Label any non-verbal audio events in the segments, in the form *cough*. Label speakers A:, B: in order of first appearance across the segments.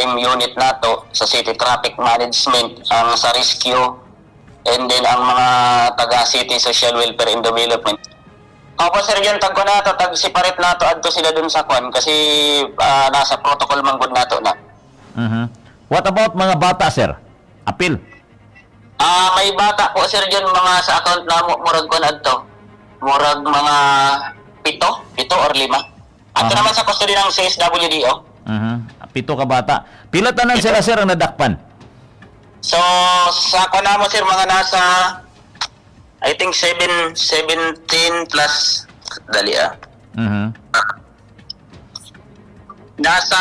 A: same unit nato sa City Traffic Management, ang sa rescue, and then ang mga taga City Social Welfare and Development. Opo sir, yun tag ko na to, tag separate nato adto sila dun sa kwan kasi ah, nasa protocol manggod nato na.
B: Mhm. What about mga bata, sir? Apil.
A: Ah, may bata po sir dyan mga sa account na mo murag kwan adto. Murag mga pito, pito or lima. Ato
B: Aha.
A: naman sa custody ng CSWDO.
B: Mhm. Pito ka bata. Pila tanan sila, sir, ang nadakpan?
A: So, sa kwan na mo sir mga nasa I think 7 17 plus dali ah.
B: Mhm.
A: Nasa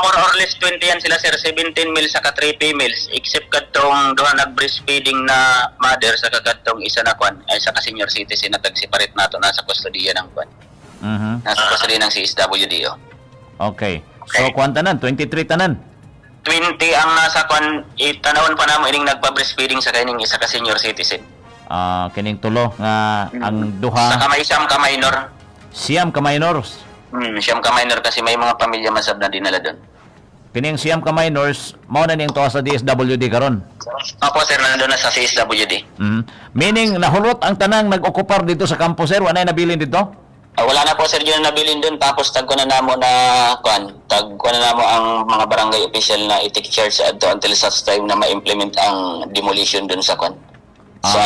A: more or less 20 yan sila sir, 17 males saka 3 females except kadtong duha nag breastfeeding na mother sa kadtong isa na kwan ay sa senior citizen na tag-separate nato nasa kustodiya ng kwan.
B: Mhm.
A: Nasa kustodiya ng CSWDO.
B: Okay. So, kuwan tanan? 23 tanan?
A: 20 ang nasa kwan itanawon pa namo ining nagpa-breastfeeding sa kaning isa ka senior citizen.
B: Ah, kining tulo nga ang duha
A: Sa kamay siyam ka minor.
B: siyam ka minors.
A: Hmm, siyam ka minor kasi may mga pamilya masab na dinala doon.
B: Kining siyam ka minors mao na ning tuwa sa DSWD karon.
A: Opo sir, nandun na sa CSWD.
B: Mhm. Meaning nahulot ang tanang nag-okupar dito sa campus sir, wala na nabilin dito.
A: Ah, wala na po sir yun nabilin doon tapos tag ko na namo na kwan tag ko na namo ang mga barangay official na i-take charge adto until such time na ma-implement ang demolition doon sa kwan sa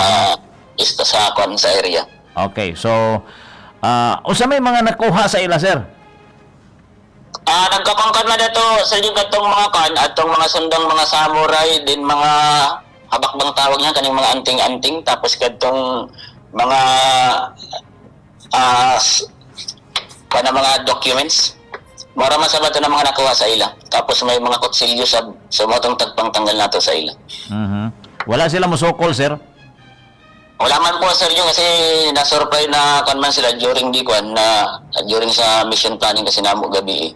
A: ista sa kwan sa area.
B: Okay. So ah usa may mga nakuha sa ila sir.
A: Ah, nagkakongkad na dato sa yung katong mga kwan atong mga sundang mga samurai din mga habakbang tawag niya kaning mga anting-anting tapos kadtong mga ah s- kwan na mga documents Mara masabat na mga nakuha sa ila. Tapos may mga kutsilyo sa sa motong tagpang tanggal nato sa ila.
B: Mhm. Wala sila musokol sir.
A: Wala man po sir yung kasi na-surprise na kwan man sila during di kwan na during sa mission planning kasi namo gabi eh.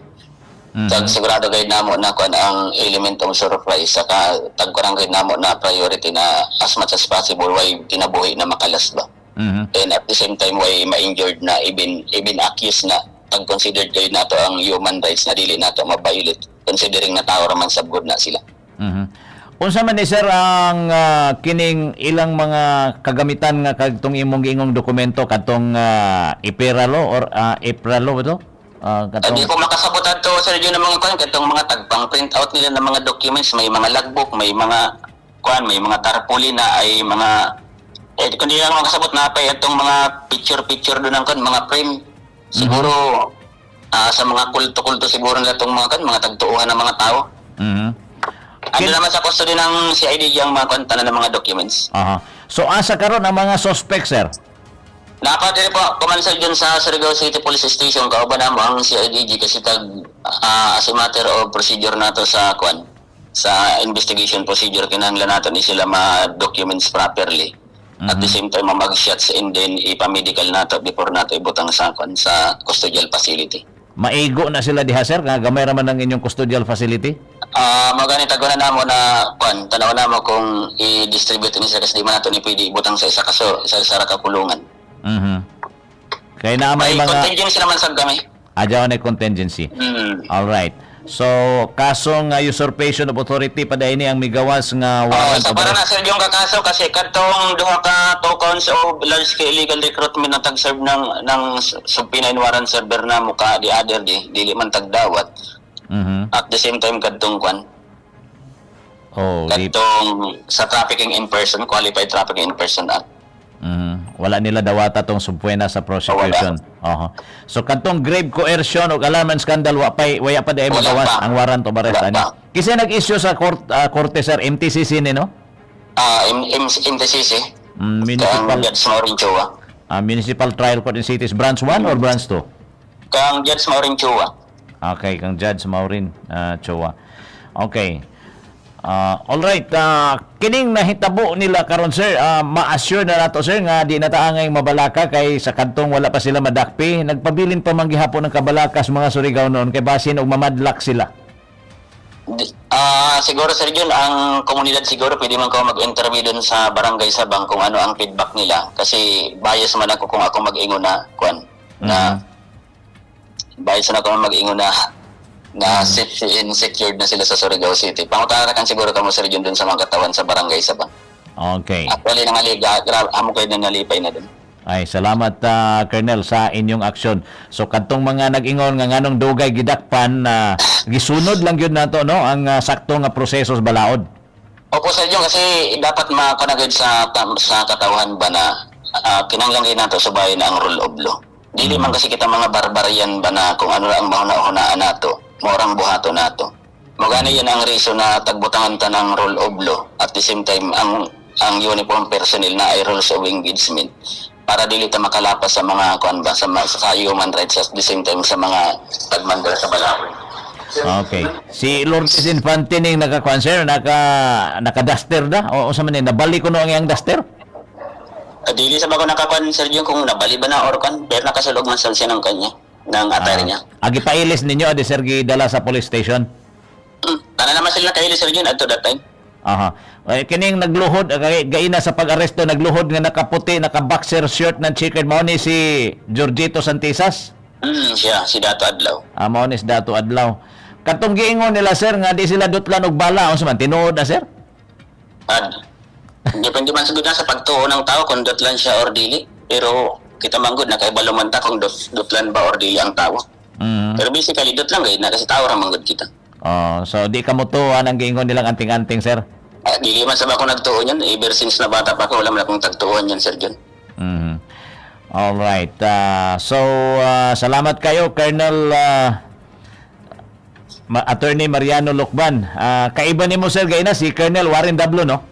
B: Mhm.
A: Tag sigurado gayud namo na kwan ang element of surprise saka tag ko namo na priority na as much as possible why kinabuhi na makalas ba.
B: Mhm.
A: And at the same time why ma-injured na even even accused na tag considered gayud nato ang human rights na dili nato ma-violate considering na tao raman sabgod na sila.
B: Mhm. Unsa man ni sir ang ah, kining ilang mga kagamitan nga kadtong imong giingong dokumento kadtong uh, iperalo or uh, ipralo ba to? Ah,
A: Hindi
B: kadtong
A: ko makasabot ato sa radyo ng mga kwan katong mga tagpang print out nila ng mga documents, may mga logbook, may mga kwan, may mga tarpaulin na ay mga eh kung di lang makasabot na pa itong mga picture-picture doon ng kwan, mga frame. Siguro ah, sa mga kulto-kulto siguro nila itong mga kwan, mga tagtuuhan ng mga tao.
B: Mhm.
A: Ano
B: Kin-
A: naman sa custody ng CID yung mga kwan, tanan ng mga documents.
B: Aha. So asa karon ang mga suspect sir?
A: Napatiri po, kumansal dyan sa Surigao City Police Station, kauban na ang CIDG kasi tag ah, as a matter of procedure nato sa kwan sa investigation procedure kinahanglan nato ni sila ma-documents properly. At the same time, mag-shots and then ipamedical nato before nato ibutang sa sa custodial facility.
B: Maigo na sila diha sir nga gamay ra man ang inyong custodial facility?
A: Ah, maganit agora namo na kwan, tanaw namo kung i-distribute ni sa kasi di man nato ni pwede ibutang sa isa kaso sa isa ra ka kulungan.
B: Mhm. Kay na may
A: May
B: mga
A: contingency naman sa kami.
B: adyaw na contingency.
A: Hmm.
B: All right. So kasong uh, usurpation of authority pa ini ang migawas nga warrant
A: sa
B: of
A: para na sir yung kakaso kasi katong duha ka tokens o large scale illegal recruitment na tag-serve ng ng subpoena warrant server na muka di other di dili man tagdawat
B: Mhm.
A: at the same time kadtong kwan
B: Oh, di
A: kadtong sa trafficking in person qualified trafficking in person act.
B: Wala nila dawata tong subpoena sa prosecution. Oho. So kadtong grave coercion o alarm scandal wa pay waya pa
A: Wala
B: magawas ang warrant of arrest ani. Kasi nag-issue sa court ah, korte sir MTCC ni no?
A: ah in, in, in the CC
B: Mm, municipal
A: Chua
B: ah, Municipal Trial Court in Cities branch 1 or branch 2?
A: kang Judge Maureen Chua
B: Okay, kang Judge Maureen uh, Chowa. Okay. Uh, all right, uh, kining nahitabo nila karon sir, uh, ma-assure na nato sir nga di na taangay mabalaka kay sa kantong wala pa sila madakpi, nagpabilin pa man gihapon ng kabalakas mga Surigao noon kay basin og mamadlak sila.
A: Ah, siguro sir yun, ang komunidad siguro. Pwede man ko mag-interview dun sa barangay Sabang kung ano ang feedback nila. Kasi bias man ako kung ako mag-ingon na kwan na bias na ako mag-ingon na na safety and secured na sila sa Surigao City. Pangutarakan siguro kamo sir yun dun sa mga katawan sa barangay Sabang.
B: Okay.
A: Actually, nangaliga, gra- amo kayo na nalipay na dun.
B: Ay, salamat ah, Colonel sa inyong aksyon. So kadtong mga nag-ingon nga nganong dugay gidakpan na *laughs* gisunod lang gyud nato no ang ah, sakto nga proseso sa balaod.
A: Opo sir yun kasi dapat makanagad sa sa katawan ba na uh, kinanglanggay nato sa bayan ang rule of law. Dili man kasi kita mga barbarian ba na kung ano ang mga naunaan nato, morang buhato nato. Magani yan ang reason na tagbutangan ta ng rule of law at the same time ang ang uniform personnel na ay rules of engagement para dili ta makalapas sa mga kuan ba sa, sa human rights at the same time sa mga pagmandal sa balawin.
B: Okay. Si Lourdes Infante ning nakakuan sir, naka naka-duster da o sa man nabalik ko no ang iyang duster?
A: Ah, dili sa bago nakakuan Sir Jun kung nabali ba na or kan pero nakasulog man siya ng kanya ng attire niya.
B: Agi pailis ninyo adi sir gidala sa police station.
A: Mm. Tana naman sila kaili Sir Jun at to that time.
B: Aha. Ay, kining nagluhod kay gaina sa pag-aresto nagluhod nga nakaputi naka-boxer shirt ng checkered mao ni si Georgito Santisas.
A: Mm, siya, si Dato Adlaw.
B: Ah, mao ni si Dato Adlaw. Katong giingon nila sir nga di sila dutlan og bala unsa man tinuod na sir?
A: Ad. Depende man siguro na sa pagtuo ng tao kung dotlan siya or dili. Pero kita manggod na kay man ta kung dot, dotlan ba or dili ang tao.
B: Mm.
A: Pero basically dotlan gay na kasi tao ra manggod kita.
B: Oh, so di ka mo tuwa ang giingon nilang anting-anting sir.
A: Ah, dili man sa ako nagtuo niyan, ever since na bata pa ako, wala man akong tagtuon yan, Sir Jun.
B: Mhm. All right. Ah, so ah, salamat kayo Colonel Ma- Attorney Mariano Lucban. Ah, kaiba nimo sir gaina si Colonel Warren Dablo no?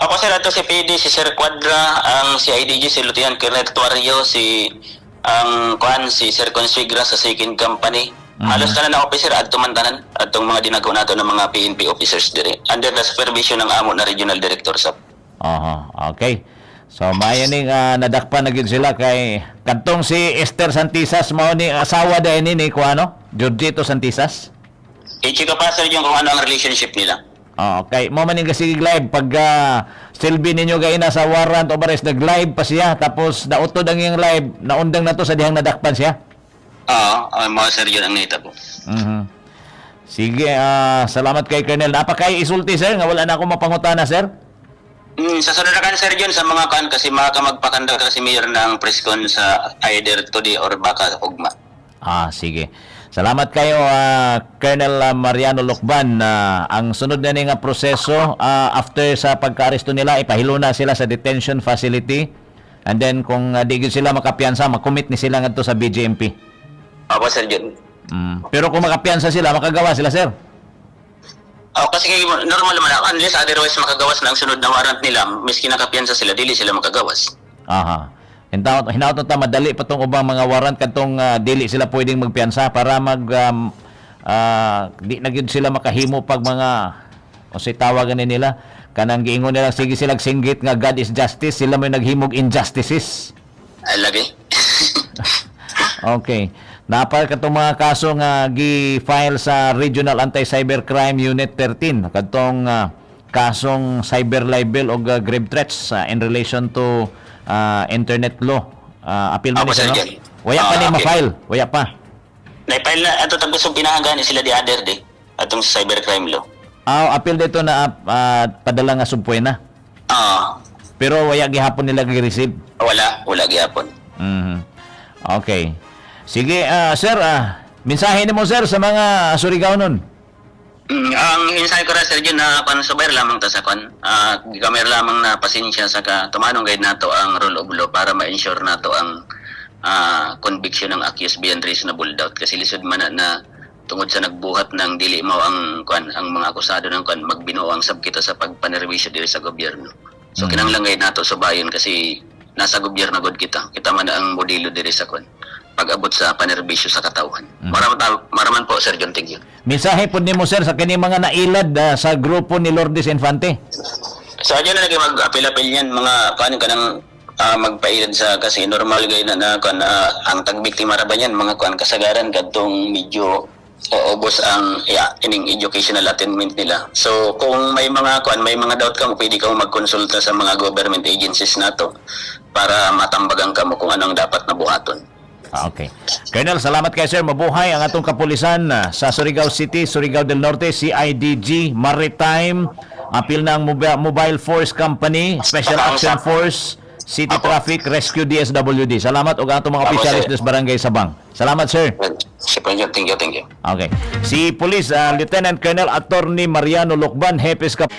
A: Ako sir, ato si PD, si Sir Quadra, ang si IDG, si Lieutenant Colonel Tuario, si ang kuan si Sir Consigra sa Second Company. Halos tanan na officer at tumantanan at mga dinago nato ng mga PNP officers dire under the supervision ng amo na regional director sa
B: Aha, okay. So maya ning ah, nadakpan na sila kay kadtong si Esther Santisas mao ni asawa da ini ni kuano? Georgito Santisas.
A: I-check pa sir yung kung ano ang relationship nila.
B: Ah, okay. Mo man ning kasi live pag ah, silbi ninyo gaina sa warrant o bares nag-live pa siya tapos nautod ang iyang live naundang na to sa dihang nadakpan siya.
A: Oo, uh, mga sir yun ang nita po.
B: Mhm. Sige, ah, salamat kay Colonel. Napakay isulti sir nga wala na ako mapangutana sir.
A: Mm, sa sunod na kan sir yun sa mga kan kasi maka magpakanda kasi mayor ng press con sa either today or baka ugma.
B: Ah, sige. Salamat kayo ah, Colonel ah, Mariano Lucban. Ah, ang sunod na nga proseso ah, after sa pagkaaresto nila ipahilo na sila sa detention facility. And then kung uh, di sila makapiyansa, makommit ni sila ngadto sa BJMP.
A: Ako sir yun.
B: Mm. Pero kung makapiyansa sila, makagawa sila sir.
A: Oh, kasi normal naman ako, unless otherwise makagawas na ang sunod na warrant nila, miski nakapiyansa sila, dili sila makagawas.
B: Aha. Hinaut hinaut ta madali pa tong ubang mga warrant kadtong ah, dili sila pwedeng magpiyansa para mag um, ah, di na gyud sila makahimo pag mga o si tawagan ni nila kanang giingon nila sige sila singgit nga God is justice sila may naghimog injustices.
A: Ay, lagi. *laughs*
B: Okay. Napal katong mga kaso nga gi-file sa Regional Anti-Cybercrime Unit 13 kadtong ah, kasong cyber libel o ah, grave threats ah, in relation to ah, internet law. Ah, appeal man
A: Ako,
B: ni sir, no? Waya pa
A: Ah,
B: ni
A: okay.
B: ma-file. Waya pa.
A: Naipile na, ato tag gustong pinahagan sila the other day, atong cybercrime law.
B: Ah, appeal dito na ah, padala nga subpoena.
A: Ah,
B: Pero waya gihapon nila gi-receive.
A: wala, wala gyapon.
B: Mhm. Okay. Sige, ah, sir, ah, mensahe nimo sir sa mga Surigao nun. *clears throat*
A: Ang insight ko ra sir Jun na pan subay lamang ta sa kon. Ah, gamay lamang na pasensya sa ka tumanong guide nato ang rule of law para ma-ensure nato ang ah, conviction ng accused beyond reasonable doubt kasi lisod man na, na tungod sa nagbuhat ng dili mao ang kwan ang mga akusado ng kwan magbinuo ang sabkita sa pagpanerwisyo diri sa gobyerno. So
B: Mm.
A: kinahanglan guide nato sa bayon kasi nasa gobyerno gud kita. Kita man ang modelo diri sa kwan pag-abot sa panerbisyo sa katawhan. Maraman, ta- maraman po, Sir John, thank you.
B: Mensahe po nimo sir sa kini mga nailad ah, sa grupo ni Lourdes Infante.
A: So, adyan na lagi mag-apil-apil yan, mga kanin ka ng ah, magpailad sa kasi normal gay na na kan ah, ang tagbiktima ra ba yan mga kuan kasagaran kadtong medyo ubos ang yeah, ining educational attainment nila. So kung may mga kuan may mga doubt ka mo pwede kang magkonsulta sa mga government agencies nato para matambagan ka mo kung anong dapat na buhaton.
B: Ah, Okay. Colonel, salamat kay sir. Mabuhay ang atong kapulisan ah, sa Surigao City, Surigao del Norte, CIDG, Maritime, apil ng Mobi- Mobile Force Company, Special Action Force, City Traffic Rescue DSWD. Salamat og atong mga opisyalis des Barangay Sabang. Salamat sir.
A: Thank you, thank you.
B: Okay. Si Police ah, Lieutenant Colonel Attorney Mariano Lokban, Hepes Kap